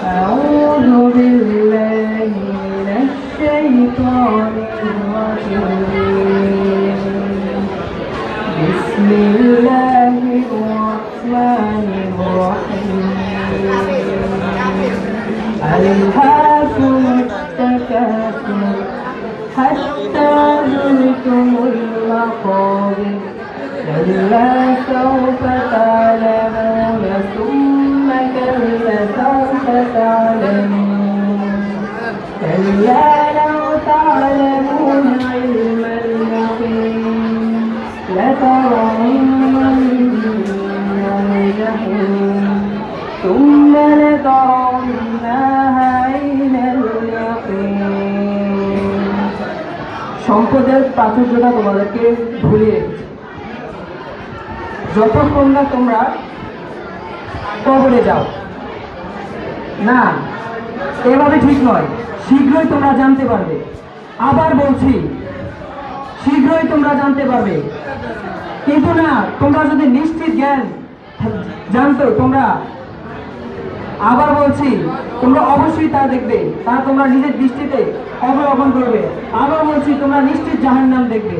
أعوذ بالله من الشيطان الرجيم بسم الله الرحمن الرحيم ألهاكم التكاثر حتى زرتم المقابر كلا سوف تعلمون تعلمون كلا لو تعلمون علم اليقين لترون الجحيم ثم لترونها عين اليقين সম্পদের প্রাচুর্যতা তোমাদেরকে ভুলিয়ে রেখেছে যতক্ষণ না তোমরা কবরে যাও না, এভাবে ঠিক নয়। শীঘ্রই তোমরা জানতে পারবে। আবার বলছি, শীঘ্রই তোমরা জানতে পারবে। কিন্তু না, তোমরা যদি নিশ্চিত জ্ঞান জানতো তোমরা, আবার বলছি, তোমরা অবশ্যই তা দেখবে। তা তোমরা নিজের দৃষ্টিতে অবলম্বন করবে। আবার বলছি, তোমরা নিশ্চিত জাহান নাম দেখবে